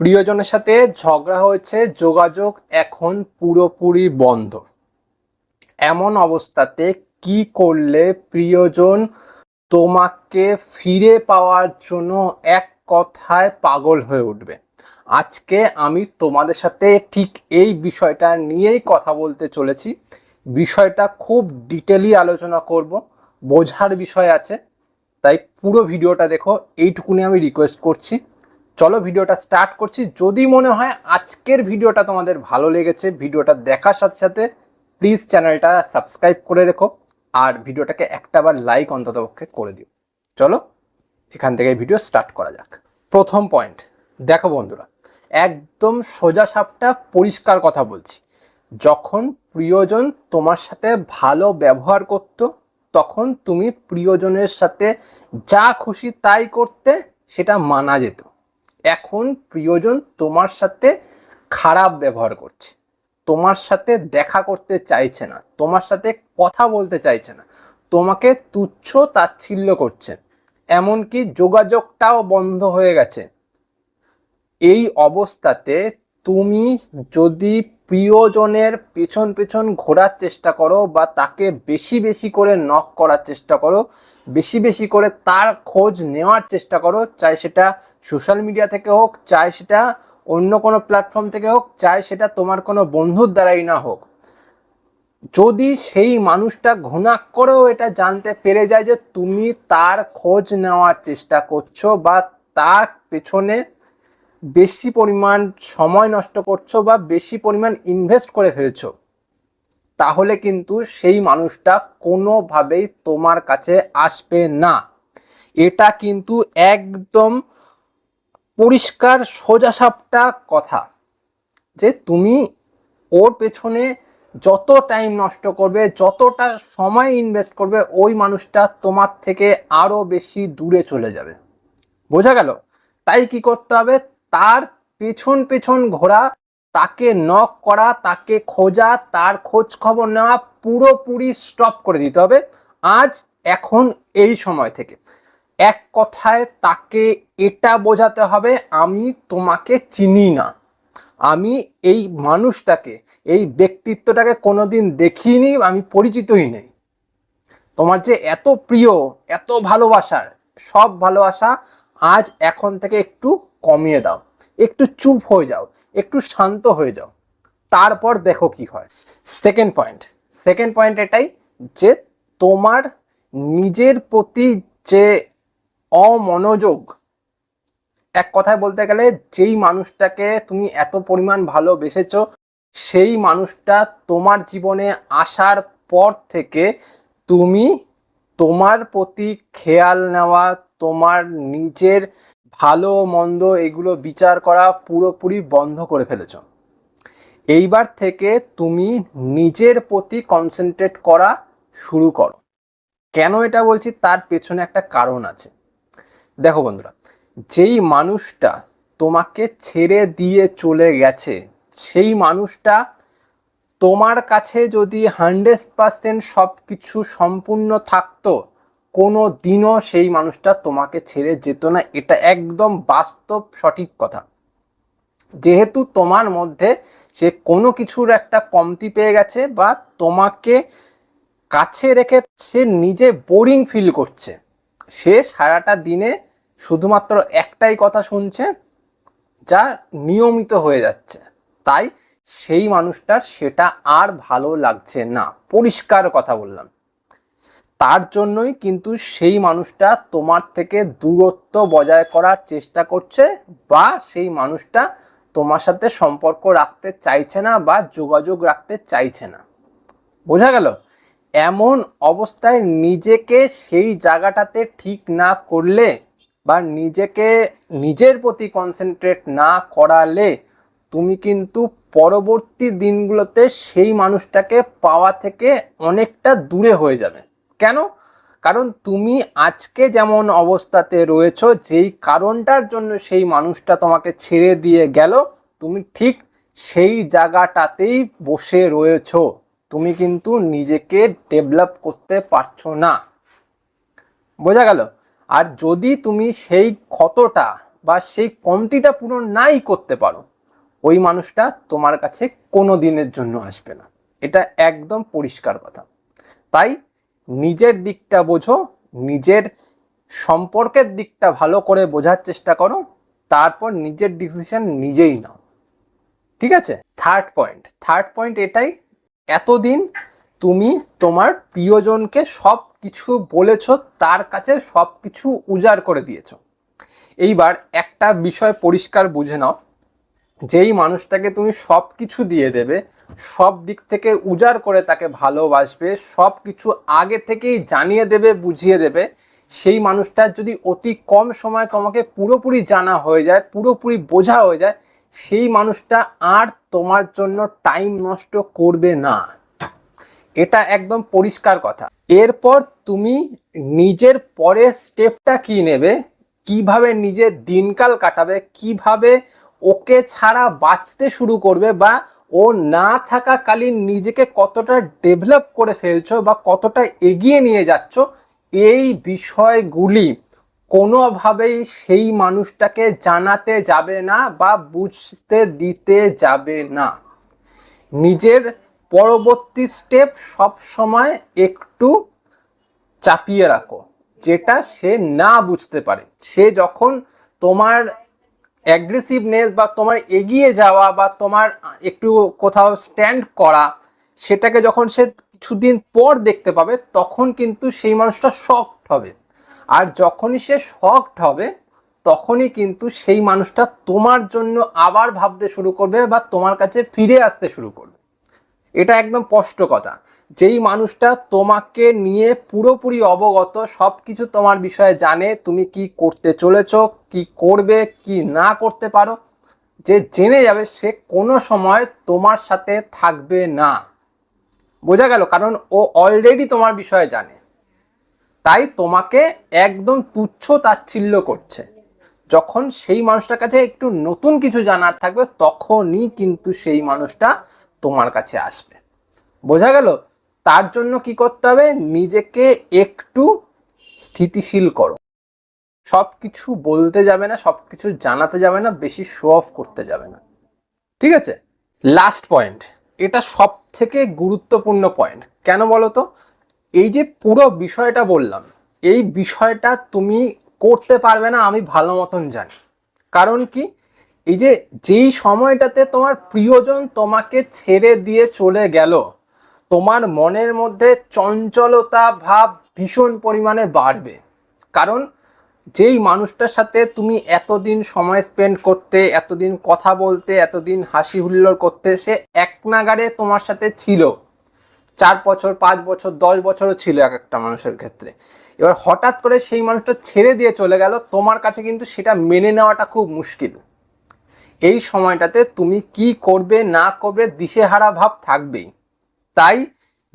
প্রিয়জনের সাথে ঝগড়া হয়েছে, যোগাযোগ এখন পুরোপুরি বন্ধ। এমন অবস্থাতে কি করলে প্রিয়জন তোমাকে ফিরে পাওয়ার জন্য এক কথায় পাগল হয়ে উঠবে? আজকে আমি তোমাদের সাথে ঠিক এই বিষয়টা নিয়েই কথা বলতে চলেছি। বিষয়টা খুব ডিটেলি আলোচনা করব, বোঝার বিষয় আছে। তাই পুরো ভিডিওটা দেখো, এইটুকুনি আমি রিকোয়েস্ট করছি। চলো ভিডিওটা স্টার্ট করছি। যদি মনে হয় আজকের ভিডিওটা তোমাদের ভালো লেগেছে, ভিডিওটা দেখার সাথে সাথে প্লিজ চ্যানেলটা সাবস্ক্রাইব করে রেখো আর ভিডিওটাকে একটাবার লাইক অন্তত পক্ষে করে দিও। চলো এখান থেকে ভিডিও স্টার্ট করা যাক। প্রথম পয়েন্ট দেখো বন্ধুরা, একদম সোজা সাপটা পরিষ্কার কথা বলছি। যখন প্রিয়জন তোমার সাথে ভালো ব্যবহার করত, তখন তুমি প্রিয়জনের সাথে যা খুশি তাই করতে, সেটা মানা যেত। এখন প্রিয়জন তোমার সাথে খারাপ ব্যবহার করছে, তোমার সাথে দেখা করতে চাইছে না, তোমার সাথে কথা বলতে চাইছে না, তোমাকে তুচ্ছ তাচ্ছিল্য করছে, এমনকি যোগাযোগটাও বন্ধ হয়ে গেছে। এই অবস্থাতে তুমি যদি প্রিয়জনের পেছন পেছন ঘোরার চেষ্টা করো বা তাকে বেশি বেশি করে নক করার চেষ্টা করো, বেশি বেশি করে তার খোঁজ নেওয়ার চেষ্টা করো, চাই সেটা সোশ্যাল মিডিয়া থেকে হোক, চাই সেটা অন্য কোনো প্ল্যাটফর্ম থেকে হোক, চাই সেটা তোমার কোনো বন্ধুর দ্বারাই না হোক। যদি সেই মানুষটা ঘুণাক করেও এটা জানতে পেরে যায় যে তুমি তার খোঁজ নেওয়ার চেষ্টা করছ বা তার পেছনে বেশি পরিমাণ সময় নষ্ট করছ বা বেশি পরিমাণ ইনভেস্ট করে ফেলছো, তাহলে কিন্তু সেই মানুষটা কোনোভাবেই তোমার কাছে আসবে না। এটা কিন্তু একদম পরিষ্কার সোজাসাপটা কথা যে তুমি ওর পেছনে যত টাইম নষ্ট করবে, যতটা সময় ইনভেস্ট করবে, ওই মানুষটা তোমার থেকে আরও বেশি দূরে চলে যাবে। বোঝা গেল? তাই কি করতে হবে? তার পেছন পেছন ঘোরা তাকে নক করা, তাকে খোঁজা, তার খোঁজ খবর নেওয়া পুরোপুরি স্টপ করে দিতে হবে। আজ, এখন, এই সময় থেকে। এক কথায় তাকে এটা বোঝাতে হবে, আমি তোমাকে চিনি না। আমি এই মানুষটাকে, এই ব্যক্তিত্বটাকে কোনোদিন দেখিনি, আমি পরিচিতই নেই। তোমার যে এত প্রিয়, এত ভালোবাসার, সব ভালোবাসা আজ এখন থেকে একটু কমিয়ে দাও। একটু চুপ হয়ে যাও, একটু শান্ত হয়ে যাও। তারপর দেখো কি হয়। সেকেন্ড পয়েন্ট সেকেন্ড পয়েন্ট এটাই যে তোমার নিজের প্রতি যে অমনোযোগ, এক কথায় বলতে গেলে যেই মানুষটাকে তুমি এত পরিমাণ ভালোবেসেছো, সেই মানুষটা তোমার জীবনে আসার পর থেকে তুমি তোমার প্রতি খেয়াল নেওয়া তোমার নিজের ভালো মন্দ এগুলো বিচার করা পুরোপুরি বন্ধ করে ফেলেছ। এইবার থেকে তুমি নিজের প্রতি কনসেন্ট্রেট করা শুরু করো। কেন এটা বলছি? তার পেছনে একটা কারণ আছে। দেখো বন্ধুরা, যেই মানুষটা তোমাকে ছেড়ে দিয়ে চলে গেছে, সেই মানুষটা তোমার কাছে যদি হান্ড্রেড পার্সেন্ট সব কিছু সম্পূর্ণ থাকতো কোনো দিনও সেই মানুষটা তোমাকে ছেড়ে যেত না। এটা একদম বাস্তব সঠিক কথা। যেহেতু তোমার মধ্যে সে কোনো কিছুর একটা কমতি পেয়ে গেছে বা তোমাকে কাছে রেখে সে নিজে বোরিং ফিল করছে। সে সারাটা দিনে শুধুমাত্র একটাই কথা শুনছে, যা নিয়মিত হয়ে যাচ্ছে। তাই সেই মানুষটার সেটা আর ভালো লাগছে না। পরিষ্কার কথা বললাম। তার জন্যই কিন্তু সেই মানুষটা তোমার থেকে দূরত্ব বজায় করার চেষ্টা করছে বা সেই মানুষটা তোমার সাথে সম্পর্ক রাখতে চাইছে না বা যোগাযোগ রাখতে চাইছে না। বোঝা গেল? এমন অবস্থায় নিজেকে সেই জায়গাটাতে ঠিক না করলে বা নিজেকে নিজের প্রতি কনসেন্ট্রেট না করালে তুমি কিন্তু পরবর্তী দিনগুলোতে সেই মানুষটাকে পাওয়া থেকে অনেকটা দূরে হয়ে যাবে। কেন? কারণ তুমি আজকে যেমন অবস্থাতে রয়েছো, যেই কারণটার জন্য সেই মানুষটা তোমাকে ছেড়ে দিয়ে গেল, তুমি ঠিক সেই জায়গাটাতেই বসে রয়েছো। তুমি কিন্তু নিজেকে ডেভেলপ করতে পারছ না। বোঝা গেল? আর যদি তুমি সেই ক্ষতটা বা সেই কমতিটা পূরণ নাই করতে পারো, ওই মানুষটা তোমার কাছে কোনো দিনের জন্য আসবে না। এটা একদম পরিষ্কার কথা। তাই নিজের দিকটা বোঝো, নিজের সম্পর্কের দিকটা ভালো করে বোঝার চেষ্টা করো, তারপর নিজের ডিসিশন নিজেই নাও। ঠিক আছে? থার্ড পয়েন্ট থার্ড পয়েন্ট এটাই, এতদিন তুমি তোমার প্রিয়জনকে সব কিছু বলেছ, তার কাছে সব কিছু উজাড় করে দিয়েছ। এইবার একটা বিষয় পরিষ্কার বুঝে নাও যেই মানুষটাকে তুমি সব কিছু দিয়ে দেবে, সব দিক থেকে উজাড় করে তাকে ভালোবাসবে সব কিছু আগে থেকেই জানিয়ে দেবে, বুঝিয়ে দেবে, সেই মানুষটার যদি অতি কম সময় তোমাকে পুরোপুরি জানা হয়ে যায়, পুরোপুরি বোঝা হয়ে যায়, সেই মানুষটা আর তোমার জন্য টাইম নষ্ট করবে না। এটা একদম পরিষ্কার কথা। এরপর তুমি নিজের পরের স্টেপটা কি নেবে? কীভাবে নিজের দিনকাল কাটাবে? কীভাবে ওকে ছাড়া বাঁচতে শুরু করবে বা ও না থাকাকালীন নিজেকে কতটা ডেভেলপ করে ফেলছো বা কতটা এগিয়ে নিয়ে যাচ্ছ, এই বিষয়গুলি কোনোভাবেই সেই মানুষটাকে জানাতে যাবে না বা বুঝতে দিতে যাবে না। নিজের পরবর্তী স্টেপ সব সময় একটু চাপিয়ে রাখো, যেটা সে না বুঝতে পারে। সে যখন তোমার অ্যাগ্রেসিভনেস বা তোমার এগিয়ে যাওয়া বা তোমার একটু কোথাও স্ট্যান্ড করা, সেটাকে যখন সে কিছুদিন পর দেখতে পাবে, তখন কিন্তু সেই মানুষটা শকড হবে। আর যখনই সে শকড হবে, তখনই কিন্তু সেই মানুষটা তোমার জন্য আবার ভাবতে শুরু করবে বা তোমার কাছে ফিরে আসতে শুরু করবে। এটা একদম স্পষ্ট কথা। যেই মানুষটা তোমাকে নিয়ে পুরোপুরি অবগত সব কিছু তোমার বিষয়ে জানে, তুমি কি করতে চলেছ, কি করবে, কি না করতে পারো, যে জেনে যাবে সে কোনো সময় তোমার সাথে থাকবে না। বোঝা গেল, কারণ ও অলরেডি তোমার বিষয়ে জানে। তাই তোমাকে একদম তুচ্ছ তাচ্ছিল্য করছে। যখন সেই মানুষটার কাছে একটু নতুন কিছু জানার থাকবে, তখনই কিন্তু সেই মানুষটা তোমার কাছে আসবে। বোঝা গেল? তার জন্য কি করতে হবে? নিজেকে একটু স্থিতিশীল করো। সব কিছু বলতে যাবে না সব কিছু জানাতে যাবে না, বেশি শো অফ করতে যাবে না। ঠিক আছে? লাস্ট পয়েন্ট এটা সব থেকে গুরুত্বপূর্ণ পয়েন্ট কেন বলো তো এই যে পুরো বিষয়টা বললাম, এই বিষয়টা তুমি করতে পারবে না, আমি ভালো মতন জানি। কারণ কি? এই যে যেই সময়টাতে তোমার প্রিয়জন তোমাকে ছেড়ে দিয়ে চলে গেল তোমার মনের মধ্যে চঞ্চলতা ভাব ভীষণ পরিমাণে বাড়বে। কারণ যেই মানুষটার সাথে তুমি এতদিন সময় স্পেন্ড করতে, এতদিন কথা বলতে, এতদিন হাসি হুল্লোড় করতে, সে এক নাগারে তোমার সাথে ছিল। চার বছর, পাঁচ বছর, দশ বছরও ছিল এক একটা মানুষের ক্ষেত্রে। এবার হঠাৎ করে সেই মানুষটা ছেড়ে দিয়ে চলে গেল, তোমার কাছে কিন্তু সেটা মেনে নেওয়াটা খুব মুশকিল। এই সময়টাতে তুমি কি করবে, না করবে, দিশেহারা ভাব থাকবেই। তাই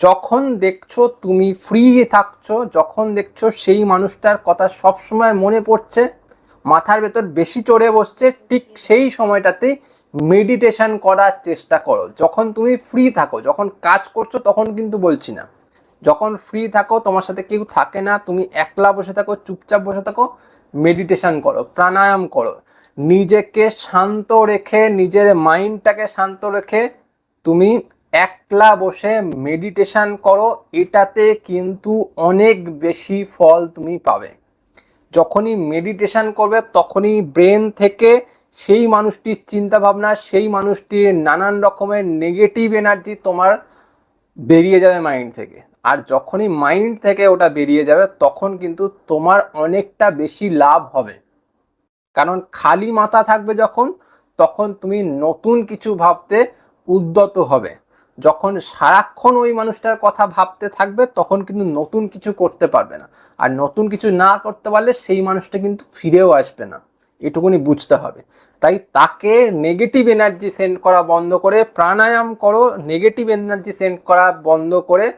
যখন দেখছ তুমি ফ্রি থাকছো, যখন দেখছ সেই মানুষটার কথা সবসময় মনে পড়ছে, মাথার ভেতর বেশি চড়ে বসছে, ঠিক সেই সময়টাতেই মেডিটেশন করার চেষ্টা করো। যখন তুমি ফ্রি থাকো, যখন কাজ করছ তখন কিন্তু বলছি না। যখন ফ্রি থাকো, তোমার সাথে কেউ থাকে না, তুমি একলা বসে থাকো, চুপচাপ বসে থাকো মেডিটেশন করো, প্রাণায়াম করো। নিজেকে শান্ত রেখে, নিজের মাইন্ডটাকে শান্ত রেখে তুমি একলা বসে মেডিটেশন করো, এটাতে কিন্তু অনেক বেশি ফল তুমি পাবে। যখনই মেডিটেশন করবে, তখনই ব্রেন থেকে সেই মানুষটির চিন্তা ভাবনা সেই মানুষটির নানান রকমের নেগেটিভ এনার্জি তোমার বেরিয়ে যাবে মাইন্ড থেকে। আর যখনই মাইন্ড থেকে ওটা বেরিয়ে যাবে, তখন কিন্তু তোমার অনেকটা বেশি লাভ হবে। কারণ খালি মাথা থাকবে যখন, তখন তুমি নতুন কিছু ভাবতে উদ্যত হবে। যখন সারাক্ষণ ওই মানুষটার কথা ভাবতে থাকবে, তখন কিন্তু নতুন কিছু করতে পারবে না। আর নতুন কিছু না করতে পারলে সেই মানুষটা কিন্তু ফিরেও আসবে না। এটুকুনি বুঝতে হবে। তাই তাকে নেগেটিভ এনার্জি সেন্ড করা বন্ধ করে, প্রাণায়াম করো নেগেটিভ এনার্জি সেন্ড করা বন্ধ করে,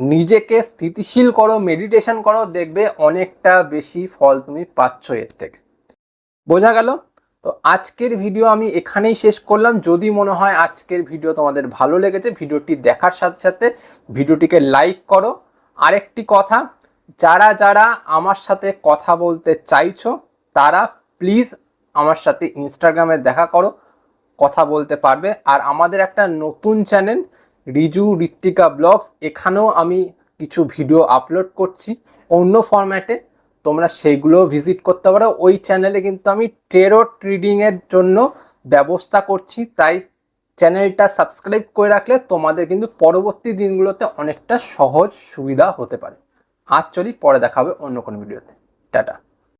নিজেকে স্থিতিশীল করো মেডিটেশন করো, দেখবে অনেকটা বেশি ফল তুমি পাচ্ছ এর থেকে। বোঝা গেল? তো আজকের ভিডিও আমি এখানেই শেষ করলাম। যদি মনে হয় আজকের ভিডিও তোমাদের ভালো লেগেছে ভিডিওটি দেখার সাথে সাথে ভিডিওটিকে লাইক করো। আরেকটি কথা, যারা যারা আমার সাথে কথা বলতে চাইছো, তারা প্লিজ আমার সাথে ইনস্টাগ্রামে দেখা করো, কথা বলতে পারবে। আর আমাদের একটা নতুন চ্যানেল রিজু ঋত্বিকা ব্লগস, এখানেও আমি কিছু ভিডিও আপলোড করছি। অন্য ফরম্যাটে তোমরা সেইগুলো ভিজিট করতে পারো। ওই চ্যানেলে কিন্তু আমি টেরো ট্রেডিংয়ের জন্য ব্যবস্থা করছি। তাই চ্যানেলটা সাবস্ক্রাইব করে রাখলে তোমাদের কিন্তু পরবর্তী দিনগুলোতে অনেকটা সহজ সুবিধা হতে পারে। আজ চলি, পরে দেখাবে অন্য কোনো ভিডিওতে। টাটা।